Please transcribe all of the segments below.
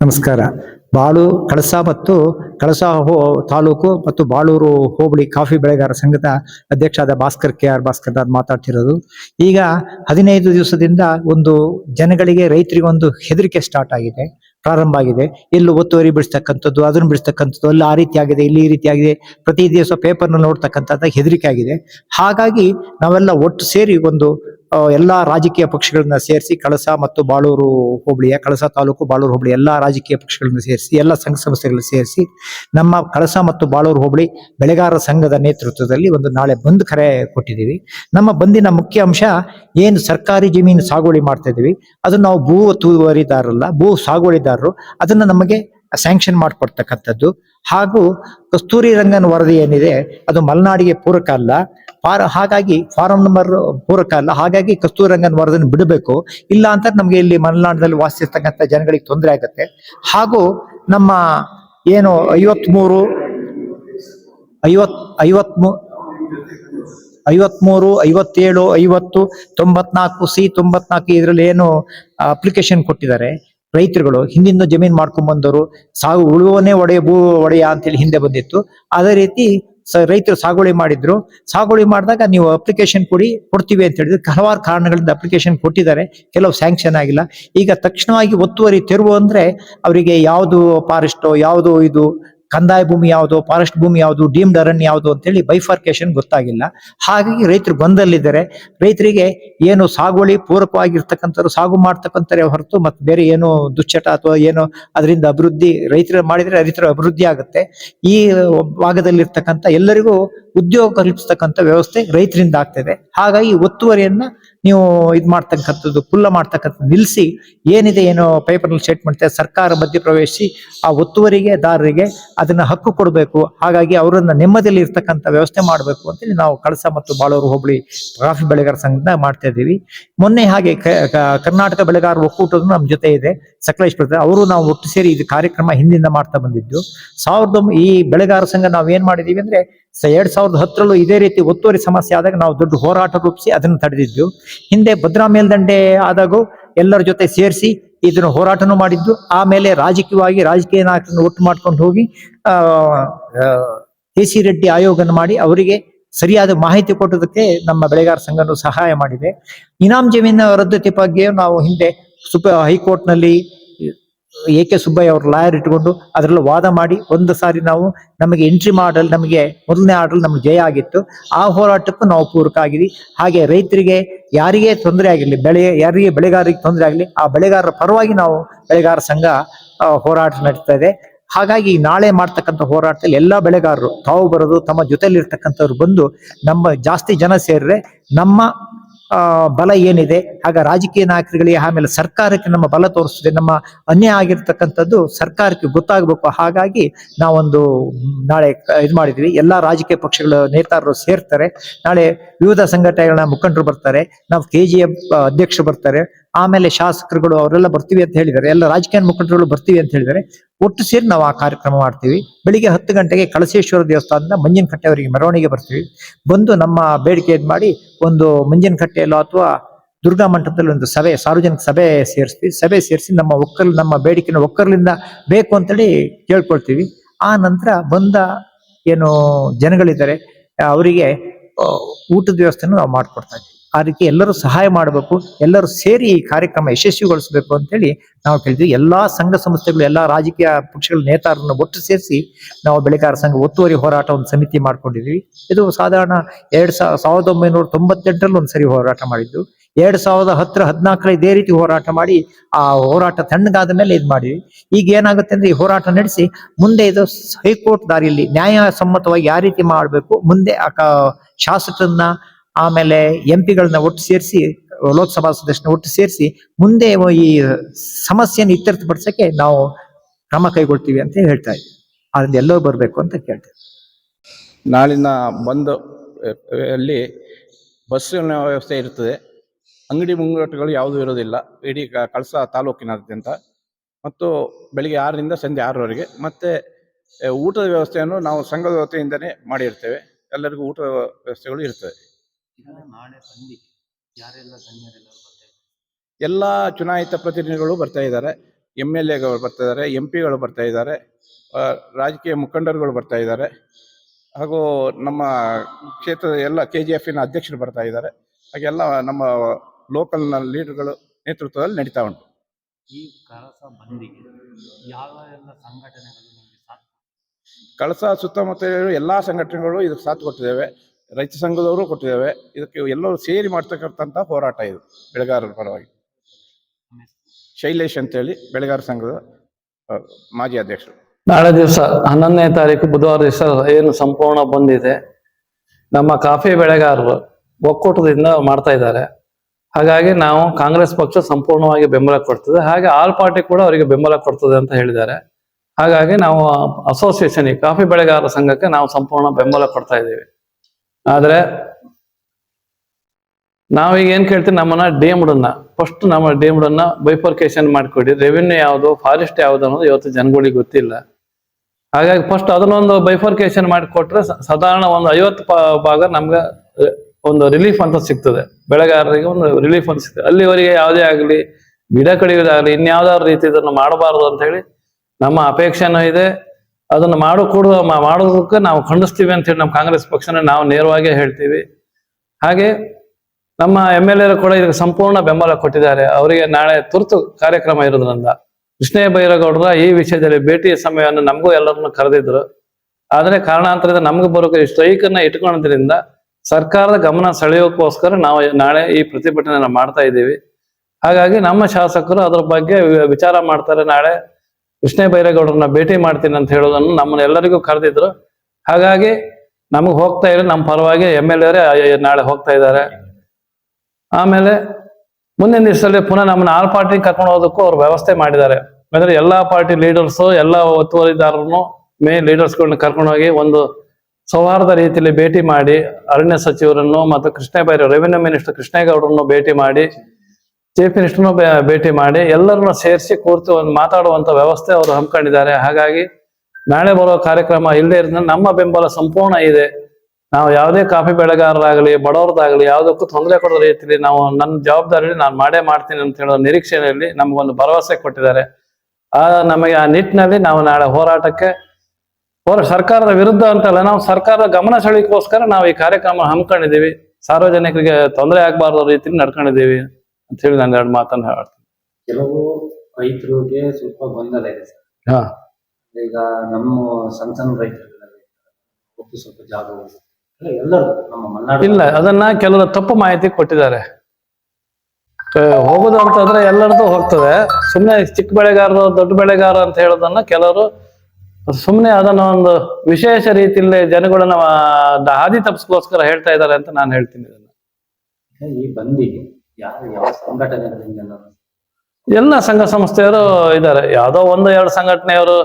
ನಮಸ್ಕಾರ. ಬಾಳು, ಕಳಸ ಮತ್ತು ಕಳಸ ಹೋ, ತಾಲೂಕು ಮತ್ತು ಬಾಳೂರು ಹೋಬಳಿ ಕಾಫಿ ಬೆಳೆಗಾರ ಸಂಘದ ಅಧ್ಯಕ್ಷರಾದ ಭಾಸ್ಕರ್ ಕೆ ಆರ್ ಭಾಸ್ಕರ್ ಅವ್ರು ಮಾತಾಡ್ತಿರೋದು. ಈಗ ಹದಿನೈದು ದಿವಸದಿಂದ ಒಂದು ಜನಗಳಿಗೆ ರೈತರಿಗೆ ಒಂದು ಹೆದರಿಕೆ ಸ್ಟಾರ್ಟ್ ಆಗಿದೆ, ಪ್ರಾರಂಭ ಆಗಿದೆ. ಎಲ್ಲೂ ಒತ್ತುವರಿ ಬಿಡಿಸ್ತಕ್ಕಂಥದ್ದು ಅದನ್ನು ಬಿಡಿಸ್ತಕ್ಕಂಥದ್ದು ಅಲ್ಲಿ ಆ ರೀತಿ ಆಗಿದೆ, ಇಲ್ಲಿ ಈ ರೀತಿ ಆಗಿದೆ. ಪ್ರತಿ ದಿವಸ ಪೇಪರ್ನ ನೋಡ್ತಕ್ಕಂಥದ್ದು ಹೆದರಿಕೆ ಆಗಿದೆ. ಹಾಗಾಗಿ ನಾವೆಲ್ಲ ಒಟ್ಟು ಸೇರಿ ಒಂದು ಎಲ್ಲಾ ರಾಜಕೀಯ ಪಕ್ಷಗಳನ್ನ ಸೇರಿಸಿ ಕಳಸ ಮತ್ತು ಬಾಳೂರು ಹೋಬಳಿಯ ಕಳಸ ತಾಲೂಕು ಬಾಳೂರು ಹೋಬಳಿ ಎಲ್ಲಾ ರಾಜಕೀಯ ಪಕ್ಷಗಳನ್ನ ಸೇರಿಸಿ, ಎಲ್ಲ ಸಂಘ ಸಂಸ್ಥೆಗಳನ್ನ ಸೇರಿಸಿ ನಮ್ಮ ಕಳಸ ಮತ್ತು ಬಾಳೂರು ಹೋಬಳಿ ಬೆಳೆಗಾರರ ಸಂಘದ ನೇತೃತ್ವದಲ್ಲಿ ಒಂದು ನಾಳೆ ಬಂದ್ ಕರೆ ಕೊಟ್ಟಿದ್ದೀವಿ. ನಮ್ಮ ಬಂದಿನ ಮುಖ್ಯ ಅಂಶ ಏನು ಸರ್ಕಾರಿ ಜಮೀನು ಸಾಗುವಳಿ ಮಾಡ್ತಾ ಇದೀವಿ ಅದು ನಾವು ಭೂ ಒತ್ತುವರಿದಾರಲ್ಲ ಭೂ ಸಾಗುವಳಿದಾರರು, ಅದನ್ನ ನಮಗೆ ಸ್ಯಾಂಕ್ಷನ್ ಮಾಡಿಕೊಡ್ತಕ್ಕಂಥದ್ದು. ಹಾಗೂ ಕಸ್ತೂರಿ ರಂಗನ್ ವರದಿ ಏನಿದೆ, ಅದು ಮಲೆನಾಡಿಗೆ ಪೂರಕ ಅಲ್ಲ. ಫಾರ್, ಹಾಗಾಗಿ ಫಾರಂ ನಂಬರ್ ಪೂರಕ ಅಲ್ಲ. ಹಾಗಾಗಿ ಕಸ್ತೂರಿ ರಂಗನ್ ವರದಿನ ಬಿಡಬೇಕು. ಇಲ್ಲ ಅಂತ ನಮಗೆ ಇಲ್ಲಿ ಮಲೆನಾಡಿನಲ್ಲಿ ವಾಸಿಸ್ತಕ್ಕಂಥ ಜನಗಳಿಗೆ ತೊಂದರೆ ಆಗುತ್ತೆ. ಹಾಗೂ ನಮ್ಮ ಏನು ಐವತ್ಮೂರು, ಐವತ್, ಐವತ್ಮೂ, ಐವತ್ಮೂರು, ಐವತ್ತೇಳು, ಐವತ್ತು, ತೊಂಬತ್ನಾಲ್ಕು, ಸಿ ತೊಂಬತ್ನಾಲ್ಕು, ಇದರಲ್ಲಿ ಏನು, ಅಪ್ಲಿಕೇಶನ್ ಕೊಟ್ಟಿದ್ದಾರೆ. ರೈತರುಗಳು ಹಿಂದಿಂದ ಜಮೀನ್ ಮಾಡ್ಕೊಂಡ್ಬಂದವರು ಸಾಗು ಉಳುವನೇ ಒಡೆಯ ಭೂ ಒಡೆಯ ಅಂತೇಳಿ ಹಿಂದೆ ಬಂದಿತ್ತು. ಅದೇ ರೀತಿ ರೈತರು ಸಾಗುವಳಿ ಮಾಡಿದ್ರು. ಸಾಗುವಳಿ ಮಾಡಿದಾಗ ನೀವು ಅಪ್ಲಿಕೇಶನ್ ಕೊಡಿ, ಕೊಡ್ತೀವಿ ಅಂತ ಹೇಳಿದ್ರೆ. ಹಲವಾರು ಕಾರಣಗಳಿಂದ ಅಪ್ಲಿಕೇಶನ್ ಕೊಟ್ಟಿದ್ದಾರೆ. ಕೆಲವು ಸ್ಯಾಂಕ್ಷನ್ ಆಗಿಲ್ಲ. ಈಗ ತಕ್ಷಣವಾಗಿ ಒತ್ತುವರಿ ತೆರವು ಅಂದ್ರೆ ಅವರಿಗೆ ಯಾವುದು ಫಾರೆಸ್ಟೋ ಯಾವುದು ಇದು ಕಂದಾಯ ಭೂಮಿ ಯಾವುದು, ಫಾರೆಸ್ಟ್ ಭೂಮಿ ಯಾವುದು, ಡೀಮ್ಡ್ ಅರಣ್ಯ ಯಾವುದು ಅಂತೇಳಿ ಬೈಫಾರ್ಕೇಶನ್ ಗೊತ್ತಾಗಿಲ್ಲ. ಹಾಗಾಗಿ ರೈತರು ಗೊಂದಲಿದ್ದಾರೆ ರೈತರಿಗೆ ಏನು ಸಾಗುವಳಿ ಪೂರಕವಾಗಿರ್ತಕ್ಕಂಥವ್ರು, ಸಾಗು ಮಾಡ್ತಕ್ಕಂಥವ್ರೆ ಹೊರತು ಮತ್ತೆ ಬೇರೆ ಏನು ದುಶ್ಚಟ ಅಥವಾ ಏನು ಅದರಿಂದ ಅಭಿವೃದ್ಧಿ ರೈತರು ಮಾಡಿದರೆ ರೈತರ ಅಭಿವೃದ್ಧಿ ಆಗುತ್ತೆ. ಈ ಭಾಗದಲ್ಲಿರ್ತಕ್ಕಂಥ ಎಲ್ಲರಿಗೂ ಉದ್ಯೋಗ ಕಲ್ಪಿಸ್ತಕ್ಕಂಥ ವ್ಯವಸ್ಥೆ ರೈತರಿಂದ ಆಗ್ತದೆ. ಹಾಗಾಗಿ ಒತ್ತುವರಿಯನ್ನ ನೀವು ಇದು ಮಾಡ್ತಕ್ಕಂಥದ್ದು ಕುಲ್ಲ ಮಾಡ್ತಕ್ಕಂಥದ್ದು ನಿಲ್ಲಿಸಿ ಏನಿದೆ ಏನೋ ಪೇಪರ್ನಲ್ಲಿ ಸ್ಟೇಟ್ಮೆಂಟ್ ಸರ್ಕಾರ ಮಧ್ಯಪ್ರವೇಶಿಸಿ ಆ ಒತ್ತುವರಿಗೆ, ದಾರರಿಗೆ ಅದನ್ನು ಹಕ್ಕು ಕೊಡಬೇಕು. ಹಾಗಾಗಿ ಅವರನ್ನು ನೆಮ್ಮದಿಯಲ್ಲಿ ಇರ್ತಕ್ಕಂಥ ವ್ಯವಸ್ಥೆ ಮಾಡಬೇಕು ಅಂತೇಳಿ ನಾವು ಕಳಸ ಮತ್ತು ಬಾಳೂರು ಹೋಬಳಿ ಕಾಫಿ ಬೆಳೆಗಾರ ಸಂಘದ ಮಾಡ್ತಾ ಇದ್ದೀವಿ. ಮೊನ್ನೆ ಹಾಗೆ ಕರ್ನಾಟಕ ಬೆಳೆಗಾರ ಒಕ್ಕೂಟದ ನಮ್ಮ ಜೊತೆ ಇದೆ ಸಕಲೇಶ್ಪುರದ ಅವರು ನಾವು ಒಟ್ಟು ಸೇರಿ ಇದು ಕಾರ್ಯಕ್ರಮ ಹಿಂದಿಂದ ಮಾಡ್ತಾ ಬಂದಿದ್ದು. ಸಾವಿರದ ಈ ಬೆಳೆಗಾರ ಸಂಘ ನಾವು ಏನ್ ಮಾಡಿದೀವಿ ಅಂದ್ರೆ ಎರಡ್ ಸಾವಿರದ ಹತ್ತರಲ್ಲೂ ಇದೇ ರೀತಿ ಒತ್ತುವರಿ ಸಮಸ್ಯೆ ಆದಾಗ ನಾವು ದೊಡ್ಡ ಹೋರಾಟ ರೂಪಿಸಿ ಅದನ್ನು ತಡೆದಿದ್ದು. ಹಿಂದೆ ಭದ್ರಾ ಮೇಲ್ದಂಡೆ ಆದಾಗೂ ಎಲ್ಲರ ಜೊತೆ ಸೇರಿಸಿ ಇದನ್ನು ಹೋರಾಟನೂ ಮಾಡಿದ್ದು. ಆಮೇಲೆ ರಾಜಕೀಯವಾಗಿ ರಾಜಕೀಯ ನಾಯಕರನ್ನು ಒಟ್ಟು ಮಾಡ್ಕೊಂಡು ಹೋಗಿ, ಆ ಸಿ ರೆಡ್ಡಿ ಆಯೋಗನ ಮಾಡಿ ಅವರಿಗೆ ಸರಿಯಾದ ಮಾಹಿತಿ ಕೊಟ್ಟದಕ್ಕೆ ನಮ್ಮ ಬೆಳೆಗಾರ ಸಂಘನು ಸಹಾಯ ಮಾಡಿದೆ. ಇನಾಮ್ ಜಮೀನ ರದ್ದತಿ ಬಗ್ಗೆ ನಾವು ಹಿಂದೆ ಸುಪ, ಹೈಕೋರ್ಟ್ನಲ್ಲಿ ಎ ಕೆ ಸುಬ್ಬಯ್ಯ ಅವರು ಲಾಯರ್ ಇಟ್ಕೊಂಡು ಅದರಲ್ಲೂ ವಾದ ಮಾಡಿ ಒಂದು ಸಾರಿ ನಾವು ನಮಗೆ ಎಂಟ್ರಿ ಮಾಡಲ್ ನಮಗೆ ಮೊದಲನೇ ಆರ್ಡರ್ ನಮ್ಗೆ ಜಯ ಆಗಿತ್ತು. ಆ ಹೋರಾಟಕ್ಕೂ ನಾವು ಪೂರಕ ಆಗಿದ್ವಿ. ಹಾಗೆ ರೈತರಿಗೆ ಯಾರಿಗೆ ತೊಂದರೆ ಆಗಿರಲಿ, ಬೆಳೆ, ಯಾರಿಗೆ ಬೆಳೆಗಾರರಿಗೆ ತೊಂದರೆ ಆಗಲಿ ಆ ಬೆಳೆಗಾರರ ಪರವಾಗಿ ನಾವು ಬೆಳೆಗಾರ ಸಂಘ ಹೋರಾಟ ನಡೀತಾ ಇದೆ. ಹಾಗಾಗಿ ನಾಳೆ ಮಾಡ್ತಕ್ಕಂಥ ಹೋರಾಟದಲ್ಲಿ ಎಲ್ಲ ಬೆಳೆಗಾರರು ತಾವು ಬರೋದು, ತಮ್ಮ ಜೊತೆಯಲ್ಲಿರ್ತಕ್ಕಂಥವ್ರು ಬಂದು ನಮ್ಮ ಜಾಸ್ತಿ ಜನ ಸೇರಿದ್ರೆ ನಮ್ಮ ಬಲ ಏನಿದೆ? ಆಗ ರಾಜಕೀಯ ನಾಯಕರುಗಳಿಗೆ ಆಮೇಲೆ ಸರ್ಕಾರಕ್ಕೆ ನಮ್ಮ ಬಲ ತೋರಿಸ್ತದೆ ನಮ್ಮ ಅನ್ಯಾಯ ಆಗಿರ್ತಕ್ಕಂಥದ್ದು ಸರ್ಕಾರಕ್ಕೆ ಗೊತ್ತಾಗಬೇಕು. ಹಾಗಾಗಿ ನಾವೊಂದು ನಾಳೆ ಇದು ಮಾಡಿದ್ವಿ. ಎಲ್ಲಾ ರಾಜಕೀಯ ಪಕ್ಷಗಳ ನೇತಾರರು ಸೇರ್ತಾರೆ. ನಾಳೆ ವಿವಿಧ ಸಂಘಟನೆಗಳ ಮುಖಂಡರು ಬರ್ತಾರೆ. ನಾವು ಕೆ ಜಿ ಎಫ್ ಅಧ್ಯಕ್ಷರು ಬರ್ತಾರೆ. ಆಮೇಲೆ ಶಾಸಕರುಗಳು ಅವರೆಲ್ಲ ಬರ್ತೀವಿ ಅಂತ ಹೇಳಿದ್ದಾರೆ. ಎಲ್ಲ ರಾಜಕೀಯ ಮುಖಂಡರುಗಳು ಬರ್ತೀವಿ ಅಂತ ಹೇಳಿದ್ದಾರೆ. ಒಟ್ಟು ಸೇರಿ ನಾವು ಆ ಕಾರ್ಯಕ್ರಮ ಮಾಡ್ತೀವಿ. ಬೆಳಿಗ್ಗೆ ಹತ್ತು ಗಂಟೆಗೆ ಕಳಸೇಶ್ವರ ದೇವಸ್ಥಾನದಿಂದ ಮಂಜನಕಟ್ಟೆವರೆಗೆ ಮೆರವಣಿಗೆ ಬರ್ತೀವಿ. ಬಂದು ನಮ್ಮ ಬೇಡಿಕೆ ಮಾಡಿ ಒಂದು ಮಂಜನಕಟ್ಟೆಯಲ್ಲೋ ಅಥವಾ ದುರ್ಗಾ ಮಂಟಪದಲ್ಲಿ ಒಂದು ಸಭೆ, ಸಾರ್ವಜನಿಕ ಸಭೆ ಸೇರಿಸ್ತೀವಿ. ಸಭೆ ಸೇರಿಸಿ ನಮ್ಮ ಒಕ್ಕಲ್, ನಮ್ಮ ಬೇಡಿಕೆನ ಒಕ್ಕರ್ಲಿಂದ ಬೇಕು ಅಂತೇಳಿ ಕೇಳ್ಕೊಳ್ತೀವಿ. ಆ ನಂತರ ಬಂದ ಏನು ಜನಗಳಿದ್ದಾರೆ, ಅವರಿಗೆ ಊಟದ ವ್ಯವಸ್ಥೆನ ನಾವು ಮಾಡಿಕೊಡ್ತಾ ಇದ್ದೀವಿ. ಆ ರೀತಿ ಎಲ್ಲರೂ ಸಹಾಯ ಮಾಡಬೇಕು, ಎಲ್ಲರೂ ಸೇರಿ ಈ ಕಾರ್ಯಕ್ರಮ ಯಶಸ್ವಿಗೊಳಿಸಬೇಕು ಅಂತೇಳಿ ನಾವು ಕೇಳಿದ್ವಿ. ಎಲ್ಲಾ ಸಂಘ ಸಂಸ್ಥೆಗಳು, ಎಲ್ಲಾ ರಾಜಕೀಯ ಪಕ್ಷಗಳ ನೇತಾರರನ್ನು ಒಟ್ಟು ಸೇರಿಸಿ ನಾವು ಬೆಳೆಗಾರ ಸಂಘ ಒತ್ತುವರಿ ಹೋರಾಟ ಒಂದು ಸಮಿತಿ ಮಾಡ್ಕೊಂಡಿದ್ವಿ. ಇದು ಸಾಧಾರಣ ಎರಡ್ ಸಾವಿರ ಸಾವಿರದ ಒಂಬೈನೂರ ತೊಂಬತ್ತೆಂಟರಲ್ಲಿ ಒಂದು ಸರಿ ಹೋರಾಟ ಮಾಡಿದ್ದು. ಎರಡ್ ಸಾವಿರದ ಹತ್ತರ ಹದಿನಾಲ್ಕರ ಇದೇ ರೀತಿ ಹೋರಾಟ ಮಾಡಿ ಆ ಹೋರಾಟ ತಣ್ಣಗಾದ ಮೇಲೆ ಇದು ಮಾಡಿವಿ ಈಗ ಏನಾಗುತ್ತೆ ಅಂದ್ರೆ ಈ ಹೋರಾಟ ನಡೆಸಿ ಮುಂದೆ ಇದು ಹೈಕೋರ್ಟ್ ದಾರಿಯಲ್ಲಿ ನ್ಯಾಯಸಮ್ಮತವಾಗಿ ಯಾವ ರೀತಿ ಮಾಡಬೇಕು, ಮುಂದೆ ಆ ಶಾಸಕರನ್ನ ಆಮೇಲೆ ಎಂ ಪಿಗಳನ್ನ ಒಟ್ಟು ಸೇರಿಸಿ, ಲೋಕಸಭಾ ಸದಸ್ಯನ ಒಟ್ಟು ಸೇರಿಸಿ, ಮುಂದೆ ಈ ಸಮಸ್ಯೆಯನ್ನು ಇತ್ಯರ್ಥಪಡಿಸಕ್ಕೆ ನಾವು ಕ್ರಮ ಕೈಗೊಳ್ತೀವಿ ಅಂತ ಹೇಳ್ತಾ ಇದ್ದೀವಿ ಅದರಿಂದ ಎಲ್ಲೋ ಬರಬೇಕು ಅಂತ ಕೇಳ್ತೇವೆ ನಾಳಿನ ಬಂದ್ ಅಲ್ಲಿ ಬಸ್ಸಿನ ವ್ಯವಸ್ಥೆ ಇರ್ತದೆ. ಅಂಗಡಿ ಮುಂಗಟ್ಟುಗಳು ಯಾವುದೂ ಇರೋದಿಲ್ಲ. ಇಡೀ ಕಳಸ ತಾಲೂಕಿನಾದ್ಯಂತ. ಮತ್ತು ಬೆಳಿಗ್ಗೆ ಆರರಿಂದ ಸಂಜೆ ಆರರವರೆಗೆ. ಮತ್ತು ಊಟದ ವ್ಯವಸ್ಥೆಯನ್ನು ನಾವು ಸಂಘದ ವತಿಯಿಂದನೇ ಮಾಡಿರ್ತೇವೆ. ಎಲ್ಲರಿಗೂ ಊಟದ ವ್ಯವಸ್ಥೆಗಳು ಇರ್ತದೆ ನಾಳೆ ಬಂದು ಯಾರೆಲ್ಲ ಗಣ್ಯರೆಲ್ಲರೂ ಬರ್ತಾರೆ ಎಲ್ಲ ಚುನಾಯಿತ ಪ್ರತಿನಿಧಿಗಳು ಬರ್ತಾ ಇದ್ದಾರೆ. ಎಂ ಎಲ್ ಎಗಳು ಬರ್ತಾ ಇದ್ದಾರೆ ಎಂ ಪಿಗಳು ಬರ್ತಾ ಇದ್ದಾರೆ ರಾಜಕೀಯ ಮುಖಂಡರುಗಳು ಬರ್ತಾ ಇದ್ದಾರೆ. ಹಾಗೂ ನಮ್ಮ ಕ್ಷೇತ್ರದ ಎಲ್ಲ ಕೆ ಜಿ ಎಫಿನ ಅಧ್ಯಕ್ಷರು ಬರ್ತಾ ಇದ್ದಾರೆ. ಹಾಗೆಲ್ಲ ನಮ್ಮ ಲೋಕಲ್ನ ಲೀಡರ್ಗಳು ನೇತೃತ್ವದಲ್ಲಿ ನಡೀತಾ ಉಂಟು. ಈ ಕಳಸ ಬಂದಿಗೆ ಯಾವ ಎಲ್ಲ ಸಂಘಟನೆಗಳು ಕಳಸ ಸುತ್ತಮುತ್ತ ಎಲ್ಲ ಸಂಘಟನೆಗಳು ಇದಕ್ಕೆ ಸಾಥ್ ಕೊಟ್ಟಿದ್ದೇವೆ. ರೈತ ಸಂಘದವರು ಕೊಟ್ಟಿದ್ದಾವೆ. ಇದಕ್ಕೆ ಎಲ್ಲರೂ ಸೇರಿ ಮಾಡ್ತಕ್ಕಂಥ ಹೋರಾಟ ಇದು, ಬೆಳೆಗಾರರ ಪರವಾಗಿ. ಶೈಲೇಶ್ ಅಂತ ಶೈಲೇಶ್ ಅಂತೇಳಿ, ಬೆಳೆಗಾರ ಸಂಘದ ಮಾಜಿ ಅಧ್ಯಕ್ಷರು. ನಾಳೆ ದಿವಸ ಹನ್ನೊಂದನೇ ತಾರೀಕು ಬುಧವಾರ ದಿವಸ ಏನು ಸಂಪೂರ್ಣ ಬಂದಿದೆ. ನಮ್ಮ ಕಾಫಿ ಬೆಳೆಗಾರರು ಒಕ್ಕೂಟದಿಂದ ಮಾಡ್ತಾ ಇದ್ದಾರೆ. ಹಾಗಾಗಿ ನಾವು ಕಾಂಗ್ರೆಸ್ ಪಕ್ಷ ಸಂಪೂರ್ಣವಾಗಿ ಬೆಂಬಲ ಕೊಡ್ತದೆ. ಹಾಗೆ ಆಲ್ ಪಾರ್ಟಿ ಕೂಡ ಅವರಿಗೆ ಬೆಂಬಲ ಕೊಡ್ತದೆ ಅಂತ ಹೇಳಿದ್ದಾರೆ. ಹಾಗಾಗಿ ನಾವು ಅಸೋಸಿಯೇಷನ್ ಈ ಕಾಫಿ ಬೆಳೆಗಾರರ ಸಂಘಕ್ಕೆ ನಾವು ಸಂಪೂರ್ಣ ಬೆಂಬಲ ಕೊಡ್ತಾ ಇದ್ದೀವಿ. ಆದ್ರೆ ನಾವೀಗ ಏನ್ ಕೇಳ್ತೀವಿ, ನಮ್ಮನ್ನ ಡೇಮ್ಡನ್ನ ಫಸ್ಟ್ ನಮ್ಮ ಡೇಮ್ಡನ್ನ ಬೈಫರ್ಕೇಶನ್ ಮಾಡ್ಕೊಡಿ. ರೆವಿನ್ಯೂ ಯಾವುದು ಫಾರೆಸ್ಟ್ ಯಾವುದು ಅನ್ನೋದು ಇವತ್ತು ಜನಗಳಿಗೆ ಗೊತ್ತಿಲ್ಲ. ಹಾಗಾಗಿ ಫಸ್ಟ್ ಅದನ್ನೊಂದು ಬೈಫರ್ಕೇಶನ್ ಮಾಡಿಕೊಟ್ರೆ ಸಾಧಾರಣ ಒಂದು ಐವತ್ತು ಭಾಗ ನಮ್ಗೆ ಒಂದು ರಿಲೀಫ್ ಅಂತ ಸಿಗ್ತದೆ. ಬೆಳೆಗಾರರಿಗೆ ಒಂದು ರಿಲೀಫ್ ಅಂತ ಸಿಗ್ತದೆ. ಅಲ್ಲಿವರೆಗೆ ಯಾವುದೇ ಆಗಲಿ, ಗಿಡ ಕಡಿಯೋದಾಗಲಿ ಇನ್ಯಾವ್ದಾದ್ರು ರೀತಿ ಇದನ್ನು ಮಾಡಬಾರದು ಅಂತ ಹೇಳಿ ನಮ್ಮ ಅಪೇಕ್ಷೆನೂ ಇದೆ. ಅದನ್ನು ಮಾಡು ಕೂಡ ಮಾಡೋದಕ್ಕೆ ನಾವು ಖಂಡಿಸ್ತೀವಿ ಅಂತ ಹೇಳಿ ನಮ್ಮ ಕಾಂಗ್ರೆಸ್ ಪಕ್ಷನ ನಾವು ನೇರವಾಗಿ ಹೇಳ್ತೀವಿ. ಹಾಗೆ ನಮ್ಮ ಎಂ ಎಲ್ ಎರು ಕೂಡ ಇದಕ್ಕೆ ಸಂಪೂರ್ಣ ಬೆಂಬಲ ಕೊಟ್ಟಿದ್ದಾರೆ. ಅವರಿಗೆ ನಾಳೆ ತುರ್ತು ಕಾರ್ಯಕ್ರಮ ಇರೋದ್ರಿಂದ. ಕೃಷ್ಣೇ ಬೈರೇಗೌಡರ ಈ ವಿಷಯದಲ್ಲಿ ಭೇಟಿಯ ಸಮಯವನ್ನು ನಮಗೂ ಎಲ್ಲರನ್ನು ಕರೆದಿದ್ರು. ಆದರೆ ಕಾರಣಾಂತರದಿಂದ ನಮ್ಗೆ ಬರೋಕೆ ಸ್ಟ್ರೈಕ್ ಸ್ಟ್ರೈಕನ್ನ ಇಟ್ಕೊಳ್ಳೋದ್ರಿಂದ ಸರ್ಕಾರದ ಗಮನ ಸೆಳೆಯೋಕ್ಕೋಸ್ಕರ ನಾವು ನಾಳೆ ಈ ಪ್ರತಿಭಟನೆಯನ್ನು ಮಾಡ್ತಾ ಇದ್ದೀವಿ. ಹಾಗಾಗಿ ನಮ್ಮ ಶಾಸಕರು ಅದರ ಬಗ್ಗೆ ವಿಚಾರ ಮಾಡ್ತಾರೆ. ನಾಳೆ ಕೃಷ್ಣಯ್ಯ ಬೈರೇಗೌಡರನ್ನ ಭೇಟಿ ಮಾಡ್ತೀನಿ ಅಂತ ಹೇಳೋದನ್ನು ನಮ್ಮನ್ನ ಎಲ್ಲರಿಗೂ ಕರೆದಿದ್ರು. ಹಾಗಾಗಿ ನಮಗೆ ಹೋಗ್ತಾ ಇರೋ ನಮ್ಮ ಪರವಾಗಿ ಎಂ ಎಲ್ ಎ ನಾಳೆ ಹೋಗ್ತಾ ಇದ್ದಾರೆ. ಆಮೇಲೆ ಮುಂದಿನ ದಿವಸದಲ್ಲಿ ಪುನಃ ನಮ್ಮನ್ನ ಆಲ್ ಪಾರ್ಟಿ ಕರ್ಕೊಂಡು ಹೋಗೋದಕ್ಕೂ ಅವ್ರು ವ್ಯವಸ್ಥೆ ಮಾಡಿದ್ದಾರೆ. ಅಂದ್ರೆ ಎಲ್ಲಾ ಪಾರ್ಟಿ ಲೀಡರ್ಸ್, ಎಲ್ಲ ಒತ್ತುವರಿದಾರರನ್ನು ಮೇ ಲೀಡರ್ಸ್ಗಳನ್ನ ಕರ್ಕೊಂಡು ಹೋಗಿ ಒಂದು ಸೌಹಾರ್ದ ರೀತಿಯಲ್ಲಿ ಭೇಟಿ ಮಾಡಿ, ಅರಣ್ಯ ಸಚಿವರನ್ನು ಮತ್ತು ಕೃಷ್ಣ ಬೈರ ರೆವಿನ್ಯೂ ಮಿನಿಸ್ಟರ್ ಕೃಷ್ಣೇಗೌಡರನ್ನು ಭೇಟಿ ಮಾಡಿ ಚೀಫ್ ಮಿನಿಸ್ಟರ್ನು ಭೇಟಿ ಮಾಡಿ ಎಲ್ಲರನ್ನು ಸೇರಿಸಿ ಕೂರ್ತು ಒಂದು ಮಾತಾಡುವಂತ ವ್ಯವಸ್ಥೆ ಅವರು ಹಮ್ಮಿಕೊಂಡಿದ್ದಾರೆ. ಹಾಗಾಗಿ ನಾಳೆ ಬರುವ ಕಾರ್ಯಕ್ರಮ ಇಲ್ಲದೆ ಇರೋದ್ರಿಂದ ನಮ್ಮ ಬೆಂಬಲ ಸಂಪೂರ್ಣ ಇದೆ. ನಾವು ಯಾವುದೇ ಕಾಫಿ ಬೆಳೆಗಾರರಾಗಲಿ ಬಡವರದಾಗಲಿ ಯಾವುದಕ್ಕೂ ತೊಂದರೆ ಕೊಡೋ ರೀತಿಯಲ್ಲಿ ನಾವು ನನ್ನ ಜವಾಬ್ದಾರಿಯಲ್ಲಿ ನಾನು ಮಾಡೇ ಮಾಡ್ತೀನಿ ಅಂತ ಹೇಳೋ ನಿರೀಕ್ಷೆಯಲ್ಲಿ ನಮಗೊಂದು ಭರವಸೆ ಕೊಟ್ಟಿದ್ದಾರೆ. ಆ, ನಮಗೆ ಆ ನಿಟ್ಟಿನಲ್ಲಿ ನಾವು ನಾಳೆ ಹೋರಾಟಕ್ಕೆ ಹೋರ ಸರ್ಕಾರದ ವಿರುದ್ಧ ಅಂತಲ್ಲ, ನಾವು ಸರ್ಕಾರದ ಗಮನ ಸೆಳೆಯೋಕ್ಕೋಸ್ಕರ ನಾವು ಈ ಕಾರ್ಯಕ್ರಮ ಹಮ್ಮಿಕೊಂಡಿದ್ದೀವಿ. ಸಾರ್ವಜನಿಕರಿಗೆ ತೊಂದರೆ ಆಗಬಾರ್ದು ರೀತಿಯಲ್ಲಿ ನಡ್ಕೊಂಡಿದ್ದೀವಿ. ಅಂತ ಹೇಳಿ ನಾನು ಎರಡು ಮಾತನ್ನ ಹೇಳ್ತೀನಿ. ಕೆಲವು ರೈತರಿಗೆ ಸ್ವಲ್ಪ ಗೊಂದಲ ಇದೆ ಸರ್. ಹಾ. ಈಗ ನಮ್ಮ ಸಣ್ಣ ಸಣ್ಣ ರೈತರು ಸ್ವಲ್ಪ ಜಾಗ ಎಲ್ಲರೂ ನಮ್ಮ ಮಲೆನಾಡು ಇಲ್ಲ ಅದನ್ನ ಕೆಲವರು ತಪ್ಪು ಮಾಹಿತಿ ಕೊಟ್ಟಿದ್ದಾರೆ. ಹೋಗುದು ಅಂತಂದ್ರೆ ಎಲ್ಲರದು ಹೋಗ್ತದೆ. ಸುಮ್ಮನೆ ಚಿಕ್ಕ ಬೆಳೆಗಾರರು ದೊಡ್ಡ ಬೆಳೆಗಾರ ಅಂತ ಹೇಳೋದನ್ನ ಕೆಲವರು ಸುಮ್ಮನೆ ಅದನ್ನ ಒಂದು ವಿಶೇಷ ರೀತಿಯಲ್ಲಿ ಜನಗಳನ್ನ ಹಾದಿ ತಪ್ಪಿಸ್ಕೋಸ್ಕರ ಹೇಳ್ತಾ ಇದ್ದಾರೆ ಅಂತ ನಾನು ಹೇಳ್ತೀನಿ ಇದನ್ನ. ಈ ಬಂದಿಗೆ ಯಾವ ಯಾವ ಸಂಘಟನೆಗಳಿಂದ ಎಲ್ಲ ಸಂಘ ಸಂಸ್ಥೆಯವರು ಇದ್ದಾರೆ. ಯಾವುದೋ ಒಂದು ಎರಡು ಸಂಘಟನೆಯವರು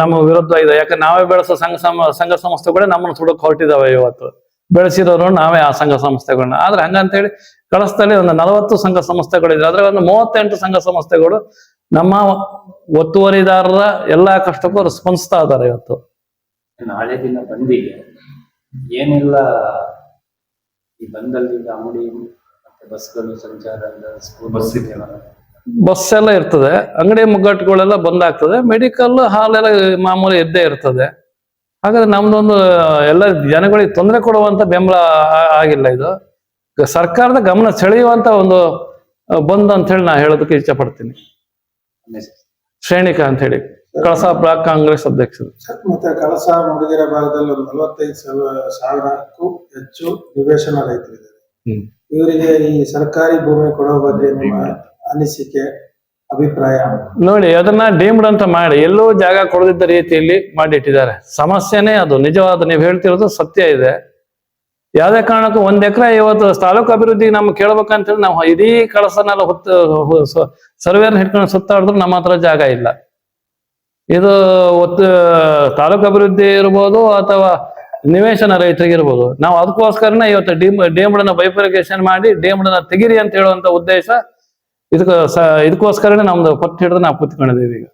ನಮ್ಮ ವಿರುದ್ಧ ಇದೆ. ಯಾಕೆ ನಾವೇ ಬೆಳೆಸೋ ಸಂಘ ಸಂಘ ಸಂಸ್ಥೆಗಳೇ ನಮ್ಮನ್ನು ಸುಡಕ್ ಹೊರಟಿದಾವೆ ಇವತ್ತು. ಬೆಳೆಸಿರೋರು ನಾವೇ ಆ ಸಂಘ ಸಂಸ್ಥೆಗಳನ್ನ ಆದ್ರೆ ಹಂಗಂತೇಳಿ ಕಳಸ್ತಲ್ಲಿ ಒಂದು ನಲವತ್ತು ಸಂಘ ಸಂಸ್ಥೆಗಳಿದೆ. ಅದ್ರ ಒಂದು ಮೂವತ್ತೆಂಟು ಸಂಘ ಸಂಸ್ಥೆಗಳು ನಮ್ಮ ಒತ್ತುವರಿದಾರರ ಎಲ್ಲಾ ಕಷ್ಟಕ್ಕೂ ಅವರು ಸ್ಪಂದಿಸ್ತಾ ಇದ್ದಾರೆ ಇವತ್ತು. ನಾಳೆ ದಿನ ಬಂದಿಗೆ ಏನೆಲ್ಲ ಈ ಬಂದಲ್ಲಿ ಮತ್ತೆ ಬಸ್ಗಳು ಸಂಚಾರ ಬಸ್ ಇದೆಯಲ್ಲ ಬಸ್ ಎಲ್ಲ ಇರ್ತದೆ. ಅಂಗಡಿ ಮುಗ್ಗಟ್ಟುಗಳೆಲ್ಲ ಬಂದಾಗ್ತದೆ ಮೆಡಿಕಲ್ ಹಾಲೆಲ್ಲ ಮಾಮೂಲಿ ಇದ್ದೇ ಇರ್ತದೆ. ಹಾಗಾದ್ರೆ ನಮ್ದೊಂದು ಎಲ್ಲ ಜನಗಳಿಗೆ ತೊಂದರೆ ಕೊಡುವಂತ ಬೆಂಬಲ ಆಗಿಲ್ಲ ಇದು. ಸರ್ಕಾರದ ಗಮನ ಸೆಳೆಯುವಂತ ಒಂದು ಬಂದ್ ಅಂತ ಹೇಳಿ ನಾ ಹೇಳೋದಕ್ಕೆ ಇಷ್ಟಪಡ್ತೀನಿ. ಶ್ರೇಣಿಕ ಅಂತ ಹೇಳಿ ಕಳಸಾ ಬ್ಲಾಕ್ ಕಾಂಗ್ರೆಸ್ ಅಧ್ಯಕ್ಷರು. ಮತ್ತೆ ಕಳಸ ಮೂಡಿಗೆರೆ ಭಾಗದಲ್ಲಿ ಒಂದು ನಲವತ್ತೈದು ಸಾವಿರ ಸಾವಿರಕ್ಕೂ ಹೆಚ್ಚು ನಿವೇಶನ ರೈತರಿದ್ದಾರೆ. ಇವರಿಗೆ ಈ ಸರ್ಕಾರಿ ಭೂಮಿ ಕೊಡೋ ಬಗ್ಗೆ ನಿಮ್ಮ ಅನಿಸಿಕೆ ಅಭಿಪ್ರಾಯ? ನೋಡಿ ಅದನ್ನ ಡೀಮ್ಡ್ ಅಂತ ಮಾಡಿ ಎಲ್ಲೋ ಜಾಗ ಕೊಡದಿದ್ದ ರೀತಿಯಲ್ಲಿ ಮಾಡಿಟ್ಟಿದ್ದಾರೆ. ಸಮಸ್ಯೆನೇ ಅದು. ನಿಜವಾದ ನೀವು ಹೇಳ್ತಿರೋದು ಸತ್ಯ ಇದೆ. ಯಾವುದೇ ಕಾರಣಕ್ಕೂ ಒಂದ್ ಎಕರೆ ಇವತ್ತು ತಾಲೂಕು ಅಭಿವೃದ್ಧಿ ನಮ್ಗೆ ಕೇಳ್ಬೇಕಂತೇಳಿ ನಾವು ಇಡೀ ಕಳಸನೆಲ್ಲ ಹೊತ್ತು ಸರ್ವೇನ ಹಿಡ್ಕೊಂಡು ಸುತ್ತಾಡಿದ್ರು ನಮ್ಮ ಹತ್ರ ಜಾಗ ಇಲ್ಲ. ಇದು ಒತ್ತು ತಾಲೂಕು ಅಭಿವೃದ್ಧಿ ಇರ್ಬೋದು ಅಥವಾ ನಿವೇಶನ ರೈತರಿಗೆ ಇರ್ಬೋದು ನಾವು ಅದಕ್ಕೋಸ್ಕರನೇ ಇವತ್ತು ಡಿಮ್ ಡೇಮ್ಡನ್ನ ಬೈಫರಿಕೇಶನ್ ಮಾಡಿ ಡೇಮ್ಡನ್ನ ತೆಗಿರಿ ಅಂತ ಹೇಳುವಂತ ಉದ್ದೇಶ, ಇದಕ್ಕೆ ಇದಕ್ಕೋಸ್ಕರನೇ ನಮ್ದು ಪಟ್ಟು ಹಿಡಿದು ನಾವು ಕೂತ್ಕೊಂಡಿದ್ದೀವಿ ಈಗ.